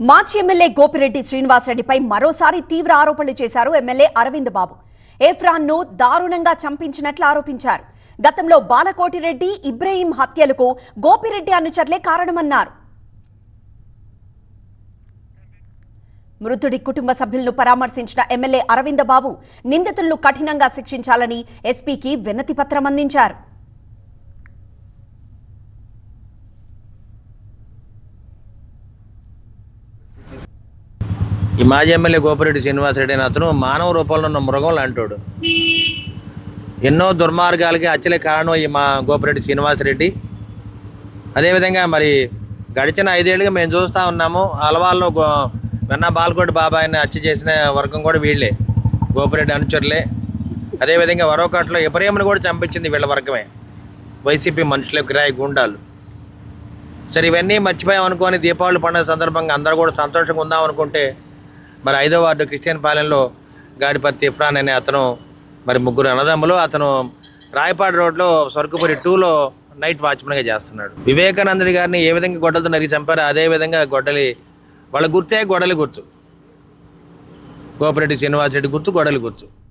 మాజీ ఎమ్మెల్యే గోపిరెడ్డి శ్రీనివాసరెడ్డిపై మరోసారి తీవ్ర ఆరోపణలు చేశారు ఎమ్మెల్యే అరవింద్ బాబు. ఏఫ్రాన్ను దారుణంగా చంపించినట్లు ఆరోపించారు. గతంలో బాలకోటిరెడ్డి ఇబ్రహీం హత్యలకు గోపిరెడ్డి అనుచరులే కారణమన్నారు. మృతుడి కుటుంబ సభ్యులను పరామర్శించిన ఎమ్మెల్యే అరవింద బాబు నిందితులను కఠినంగా శిక్షించాలని ఎస్పీకి వినతి పత్రం అందించారు. ఈ మాజీ ఎమ్మెల్యే గోపిరెడ్డి శ్రీనివాసరెడ్డి అని అతను మానవ రూపంలో ఉన్న మృగం అంటాడు. ఎన్నో దుర్మార్గాలకి అచ్చలే కారణం ఈ మా గోపిరెడ్డి శ్రీనివాసరెడ్డి అదేవిధంగా మరి గడిచిన ఐదేళ్ళుగా మేము చూస్తూ ఉన్నాము అలవాల్లో గో వెన్న బాలకోటి బాబాయిని హత్య చేసిన వర్గం కూడా వీళ్ళే గోపిరెడ్డి అనుచరులే. అదేవిధంగా వరోకట్లో ఇబ్రహీంను కూడా చంపించింది వీళ్ళ వర్గమే వైసీపీ మనుషుల కిరాయి గుండాలు. సరే ఇవన్నీ మర్చిపోయాం అనుకోని దీపావళి పండుగ సందర్భంగా అందరూ కూడా సంతోషంగా ఉందాం అనుకుంటే మరి ఐదో వార్డు క్రిస్టియన్ పాలెంలో గాడిపత్తి ఇఫ్రాన్ అనే అతను మరి ముగ్గురు అన్నదమ్ములు అతను రాయపాడు రోడ్లో స్వర్గపురి టూలో నైట్ వాచ్మెన్గా చేస్తున్నాడు. వివేకానందుడి గారిని ఏ విధంగా గొడ్డలతో నరికి చంపారో అదే విధంగా గొడ్డలి వాళ్ళ గుర్తే గొడలి గుర్తు. గోపిరెడ్డి శ్రీనివాసరెడ్డి గుర్తు గొడలి గుర్తు.